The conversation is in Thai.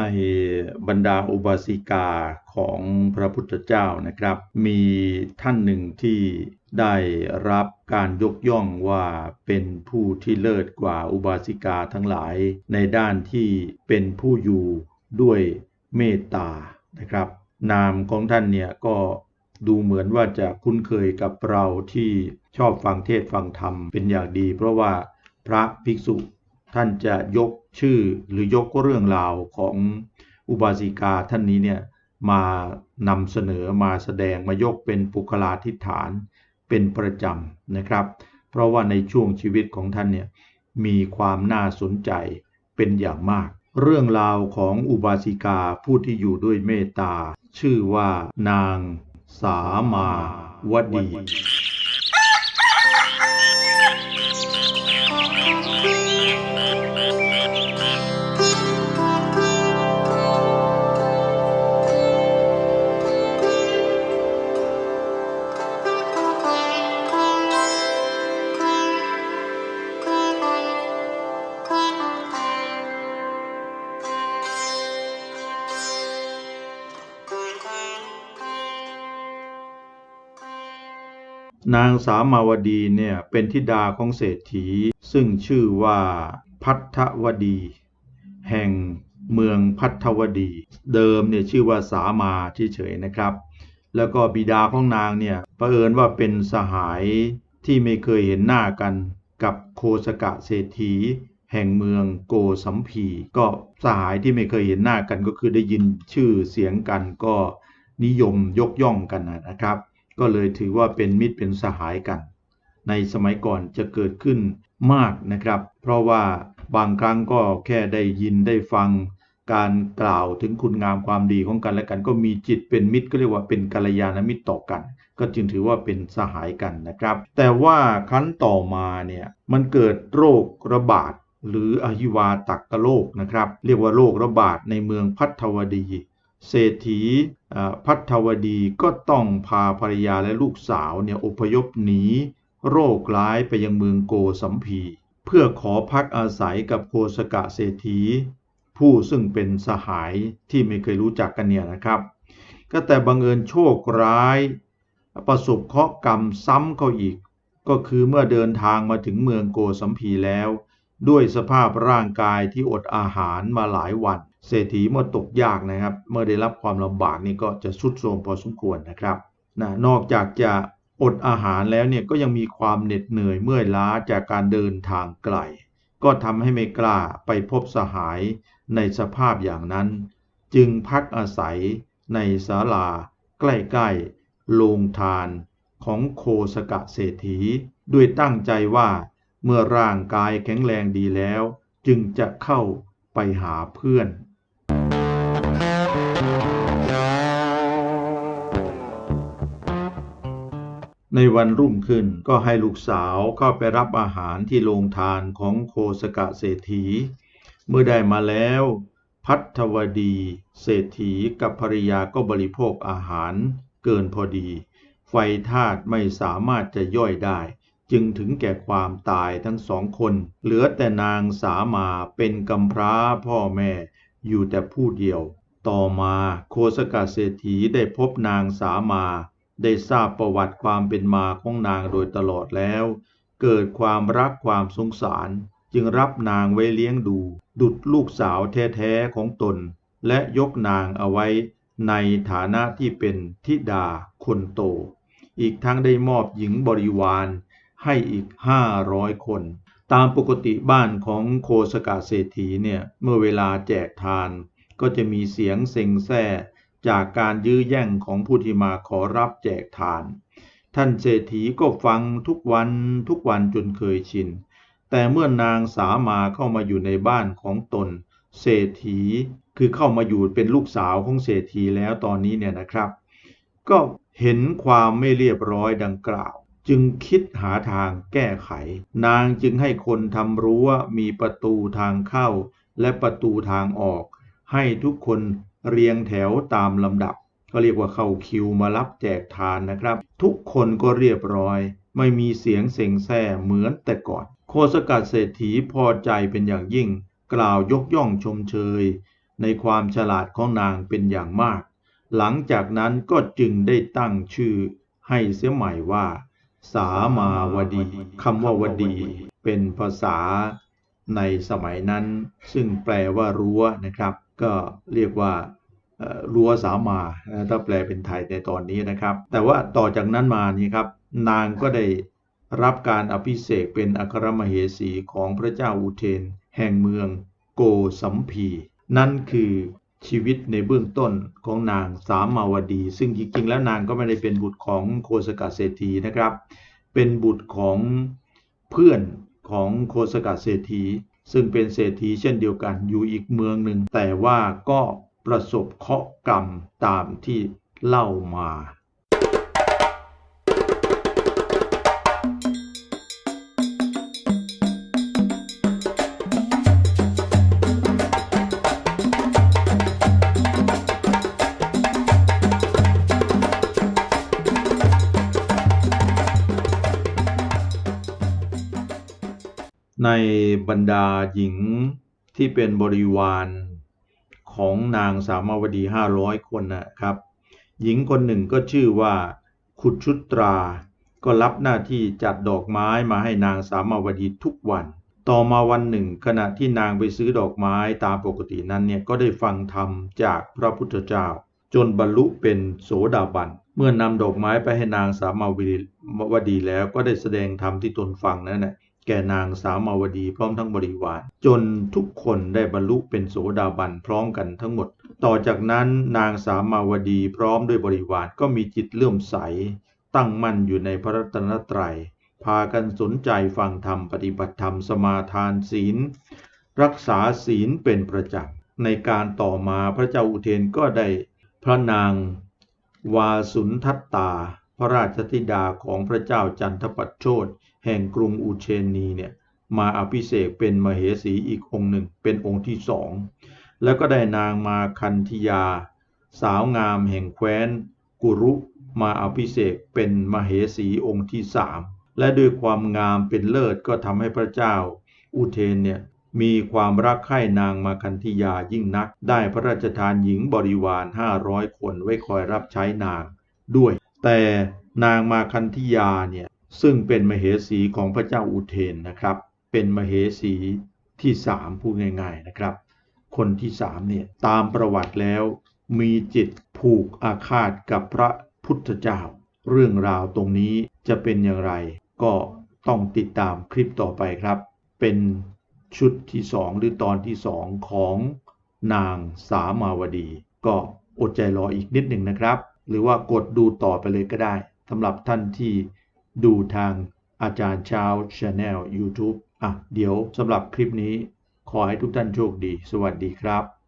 ในบรรดาอุบาสิกาของพระพุทธเจ้านะครับ มีท่านหนึ่งที่ได้รับการยกย่องว่าเป็นผู้ที่เลิศกว่าอุบาสิกาทั้งหลาย ในด้านที่เป็นผู้อยู่ด้วยเมตตานะครับ นามของท่านเนี่ยก็ดูเหมือนว่าจะคุ้นเคยกับเราที่ชอบฟังเทศฟังธรรมเป็นอย่างดี เพราะว่าพระภิกษุท่านจะยก ชื่อหรือยกเรื่องราวของอุบาสิกาท่านนี้เนี่ยมานำเสนอมาแสดงมายกเป็นปุคลาธิฐานเป็นประจำนะครับ เพราะว่าในช่วงชีวิตของท่านเนี่ยมีความน่าสนใจเป็นอย่างมาก เรื่องราวของอุบาสิกาผู้ที่อยู่ด้วยเมตตา ชื่อว่านางสามาวดี นางสามาวดีเนี่ยเป็นธิดาของเศรษฐี ซึ่งชื่อว่าพัทธวดี แห่งเมืองพัทธวดี เดิมเนี่ยชื่อว่าสามาเฉยๆนะครับ แล้วก็บิดาของนางเนี่ยประเอิญว่าเป็นสหายที่ไม่เคยเห็นหน้ากันกับโคสกะเศรษฐี แห่งเมืองโกสัมพี ก็สหายที่ไม่เคยเห็นหน้ากันก็คือได้ยินชื่อเสียงกันก็นิยมยกย่องกันนะครับ ก็เลยถือว่าเป็นมิตรเป็นสหายกัน ในสมัยก่อนจะเกิดขึ้นมากนะครับ เพราะว่าบางครั้งก็แค่ได้ยินได้ฟังการกล่าวถึงคุณงามความดีของกันและกัน ก็มีจิตเป็นมิตรก็เรียกว่าเป็นกัลยาณมิตรต่อกัน ก็จึงถือว่าเป็นสหายกันนะครับ แต่ว่าครั้นต่อมาเนี่ยมันเกิดโรคระบาดหรืออหิวาตักกโรคนะครับ เรียกว่าโรคระบาดในเมืองพัทวดี เศรษฐีพัทวดีก็ต้องพาภรรยาและลูกสาวเนี่ยอพยพหนีโรคร้ายไปยังเมืองโกสัมพี เพื่อขอพักอาศัยกับโคสกะเศรษฐี ผู้ซึ่งเป็นสหายที่ไม่เคยรู้จักกันเนี่ยนะครับ ก็แต่บังเอิญโชคร้าย ประสบเคราะห์กรรมซ้ำเขาอีก ก็คือเมื่อเดินทางมาถึงเมืองโกสัมพีแล้ว ด้วยสภาพร่างกายที่อดอาหารมาหลายวัน เศรษฐีเมื่อตกยากนะครับ เมื่อได้รับความลำบากนี่ก็จะสุดโทรมพอสมควรนะครับนะนอกจากจะอดอาหารแล้วเนี่ยก็ยังมีความเหน็ดเหนื่อยเมื่อยล้าจากการเดินทางไกล ก็ทำให้ไม่กล้าไปพบสหายในสภาพอย่างนั้น จึงพักอาศัยในศาลาใกล้ๆโรงทานของโคสกะเศรษฐีด้วยตั้งใจว่าเมื่อร่างกายแข็งแรงดีแล้ว จึงจะเข้าไปหาเพื่อน ในวันรุ่งขึ้นก็ให้ลูกสาวเข้าไปรับอาหารที่โรงทานของโคสกะเศรษฐี เมื่อได้มาแล้ว พัทวดีเศรษฐีกับภริยาก็บริโภคอาหารเกินพอดี ไฟธาตุไม่สามารถจะย่อยได้ จึงถึงแก่ความตายทั้งสองคน เหลือแต่นางสามาเป็นกำพร้าพ่อแม่อยู่แต่ผู้เดียว ต่อมาโคสกะเศรษฐีได้พบนางสามา ได้ทราบประวัติความเป็นมาของนางโดยตลอดแล้ว เกิดความรักความสงสาร จึงรับนางไว้เลี้ยงดู ดุดลูกสาวแท้ๆของตน และยกนางเอาไว้ในฐานะที่เป็นธิดาคนโต อีกทั้งได้มอบหญิงบริวารให้อีกห้าร้อยคน ตามปกติบ้านของโคสกาเศรษฐีเนี่ย เมื่อเวลาแจกทาน ก็จะมีเสียงเซ็งแซ่ จากการยื้อแย่งของผู้ที่มาขอรับแจกทาน ท่านเศรษฐีก็ฟังทุกวันทุกวันจนเคยชิน แต่เมื่อนางสามาเข้ามาอยู่ในบ้านของตน เศรษฐีคือเข้ามาอยู่เป็นลูกสาวของเศรษฐีแล้วตอนนี้เนี่ยนะครับ ก็เห็นความไม่เรียบร้อยดังกล่าว จึงคิดหาทางแก้ไข นางจึงให้คนทำรั้วมีประตูทางเข้า และประตูทางออก ให้ทุกคน เรียงแถวตามลำดับ ก็เรียกว่าเข้าคิวมารับแจกทานนะครับ ทุกคนก็เรียบร้อย ไม่มีเสียงเซ็งแซ่เหมือนแต่ก่อน โคสกัดเศรษฐีพอใจเป็นอย่างยิ่ง กล่าวยกย่องชมเชย ในความฉลาดของนางเป็นอย่างมาก หลังจากนั้นก็จึงได้ตั้งชื่อให้เสียใหม่ว่า สามาวดีคำว่าวดี เป็นภาษาในสมัยนั้น ซึ่งแปลว่ารั้วนะครับ ก็เรียกว่ารั้วสามาถ้าแปลเป็นไทยในตอนนี้นะครับ แต่ว่าต่อจากนั้นมานี่ครับ นางก็ได้รับการอภิเษกเป็นอัครมเหสีของพระเจ้าอุเทน แห่งเมืองโกสัมพี นั่นคือชีวิตในเบื้องต้นของนางสามาวดี ซึ่งจริงๆแล้วนางก็ไม่ได้เป็นบุตรของโคสกะเศรษฐีนะครับ เป็นบุตรของเพื่อนของโคสกะเศรษฐี ซึ่งเป็นเศรษฐีเช่นเดียวกันอยู่อีกเมืองหนึ่ง แต่ว่าก็ประสบเคราะห์กรรมตามที่เล่ามา ในบรรดาหญิงที่เป็นบริวารของนางสามาวดีห้าร้อยคนนะครับ หญิงคนหนึ่งก็ชื่อว่าขุดชุตรา ก็รับหน้าที่จัดดอกไม้มาให้นางสามาวดีทุกวัน ต่อมาวันหนึ่ง ขณะที่นางไปซื้อดอกไม้ตามปกตินั้นเนี่ยก็ได้ฟังธรรมจากพระพุทธเจ้า จนบรรลุเป็นโสดาบัน เมื่อนำดอกไม้ไปให้นางสามาวดีแล้วก็ได้แสดงธรรมที่ตนฟังนั้นนะ ก่นางสามาวดีพร้อมทั้งบริวาร จนทุกคนได้บรรลุเป็นโสดาบันพร้อมกันทั้งหมด ต่อจากนั้นนางสามาวดีพร้อมด้วยบริวารก็มีจิตเลื่อมใส ตั้งมั่นอยู่ในพระรัตนตรัย พากันสนใจฟังธรรมปฏิบัติธรรมสมาทานศีล รักษาศีลเป็นประจำในการต่อมาพระเจ้าอุเทนก็ได้พระนางวาสุนทัตตา พระราชธิดาของพระเจ้าจันทปัตโชต แห่งกรุงอุเชนีเนี่ยมาอภิเษกเป็นมเหสีอีกองค์หนึ่งเป็นองค์ที่สองแล้วก็ได้นางมาคันธยา สาวงามแห่งแคว้นกุรุมาอภิเษกเป็นมเหสีองค์ที่สามและด้วยความงามเป็นเลิศก็ทำให้พระเจ้า อุเทนเนี่ยมีความรักใคร่นางมาคันธยายิ่งนัก ได้พระราชทานหญิงบริวารห้าร้อยคนไว้คอยรับใช้นางด้วย แต่นางมาคันธยาเนี่ย ซึ่งเป็นมเหสีของพระเจ้าอุเทนนะครับ เป็นมเหสีที่สามพูดง่าย ๆนะครับ คนที่สามเนี่ยตามประวัติแล้วมีจิตผูกอาฆาตกับพระพุทธเจ้า เรื่องราวตรงนี้จะเป็นอย่างไร ก็ต้องติดตามคลิปต่อไปครับ เป็นชุดที่สองหรือตอนที่สองของนางสามาวดี ก็อดใจรออีกนิดหนึ่งนะครับ หรือว่ากดดูต่อไปเลยก็ได้สำหรับท่านที่ ดูทางอาจารย์เช้าวชาแนล YouTube อะ เดี๋ยวสำหรับคลิปนี้ขอให้ทุกท่านโชคดี สวัสดีครับ